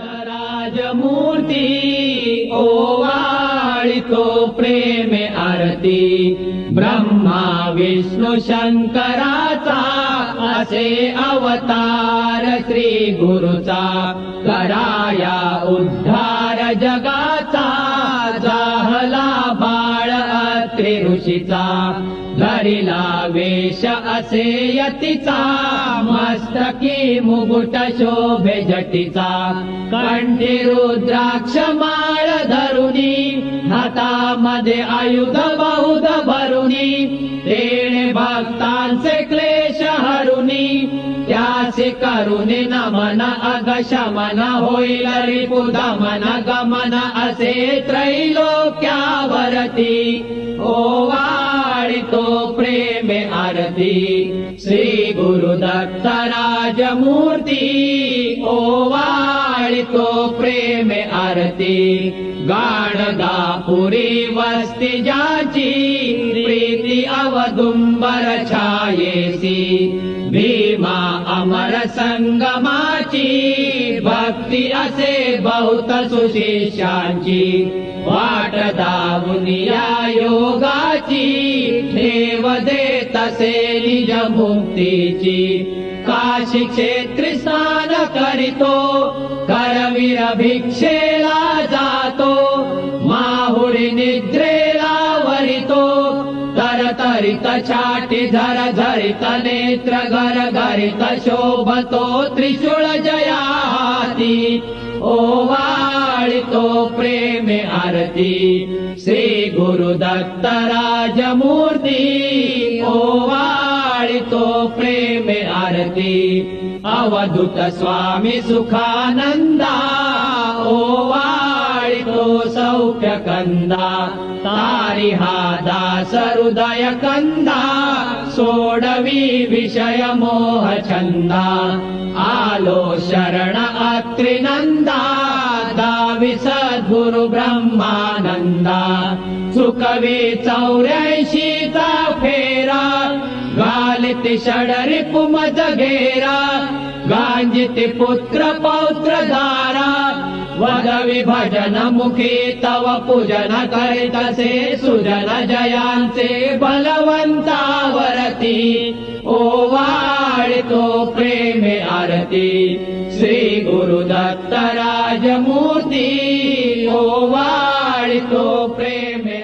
राजमूर्ती ओवाळितो प्रेमे आरती. ब्रह्मा विष्णू शंकराचा असे अवतार श्री गुरुचा. कराया उद्धार जगा अत्रि ऋषीचा धरिला वेश असे यतीचा मस्तकी मुकुट शोभे जटीचा कंठी रुद्राक्ष माळ धरुनी। हातामध्ये आयुध भक्तांचे क्लेश हरुनी नमन अग शमन होईल रिपुद मन गमन असे त्रैलोक्यावरती। ओवाळितो प्रेमे आरती। श्री गुरुदत्त राजमूर्ती। ओवाळितो प्रेमे आरती। गाणगापुरी वस्ती जाची प्रीती अवदुंबर छायेसी भीमा अमर संगमाची भक्ती असे बहुत सुशिष्यांची वाट दावून या योगाची। ठेव दे तसे निज मुक्तीची काशी क्षेत्री करीतो करवीर भिक्षेला जातो। माहुडी निद्रेला वरितो तरतरित छाटी झर झरित नेत्र घर गरित शोभतो त्रिशूळ जयाती। ओवाळितो प्रेमे आरती। श्री गुरुदत्त राजमूर्ती। ओवाळितो प्रेमे आरती। अवधूत स्वामी सुखानंदा ओवाळितो सौख्य कंदा तारी हा दास हृदय कंदा सोडवी विषय मोह छंदा आलो शरण अत्रिनंदा दावी सद्गुरु ब्रह्मानंदा चुकवी चौऱ्याऐंशीचा फेरा गालिति षडरि पुमज घेरा गांजिति पुत्र पौत्र धारा वद विभजन मुखी तव पूजन करितसे सुजन जयांचे बलवंतावरती ओवाळितो प्रेमे आरती। श्री गुरुदत्त राजमूर्ती ओवाळितो प्रेम